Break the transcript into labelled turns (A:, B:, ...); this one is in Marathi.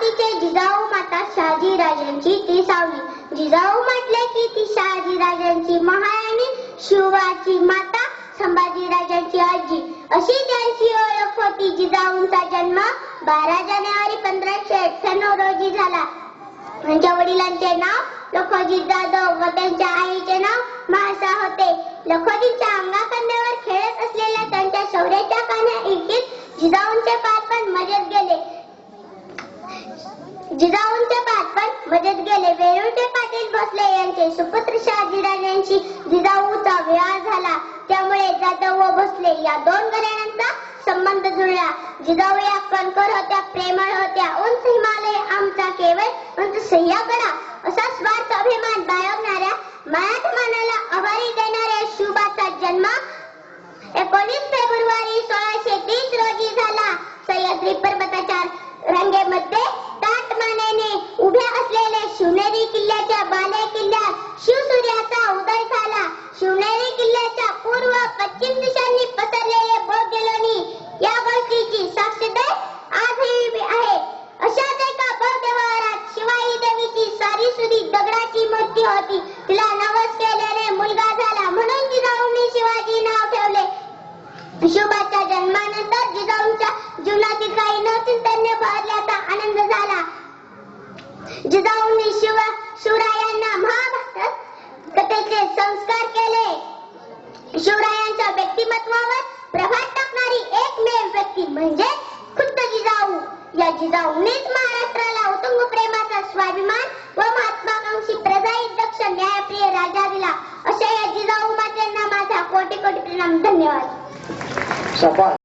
A: अमरावतीचे जिजाऊ माता शहाजी राजांची ती सावली. जिजाऊ म्हटले की ती शहाजी राजांची महाराणी शिवाची माता संभाजी राजांची आजी. अशी त्यांची ओळख होती. जिजाऊंचा जन्म बारा जानेवारी पंधराशे अठ्ठ्याण्णव रोजी झाला. त्यांच्या वडिलांचे नाव लखोजी जाधव व त्यांच्या आईचे नाव महासा होते. लखोजीच्या अंगाखांद्यावर खेळत असलेल्या त्यांच्या शौर्याच्या कान्या इतकीच जिजाऊंचे पाय पण मजेत गेले. जिजाऊंचे बालपण मजेत गेले वेरुळचे पाटील भोसले यांचे सुपुत्र शहाजीराजांशी जिजाऊचा विवाह झाला. त्यामुळे जाधव व भोसले या दोन घराण्यांचा संबंध जुळला. जिजाऊ या कणकर होत्या प्रेमळ होत्या. उंच हिमालय देवीची साक्ष दे आजही आहे. अशाच एका बौद्ध विहारात शिवाई देवीची सारी सुरी दगडाची मूर्ती होती. तिला नवस केल्याने मुलगा झाला. म्हणून जिजाऊंनी शिवाजी नाव ठेवले. शुभाच्या जन्मानंतर जिजाऊंच्या जीवनातील काही नवचिंतन्य भरल्याचा आनंद झाला. जिजाऊंनी शिव शिवरायांना महाभारत कथेचे संस्कार केले. शिवरायांच्या व्यक्तिमत्वावर प्रभाव टाकणारी एकमेव व्यक्ती म्हणजे खुद्द जिजाऊ या जिजाऊनेच महाराष्ट्राला उतुंग प्रेमाचा स्वाभिमान व महात्माकांक्षी प्रजाहित दक्ष न्यायप्रिय राजा दिला. अशा या जिजाऊ मातेंना माझा कोटी कोटी प्रणाम. धन्यवाद.
B: सफा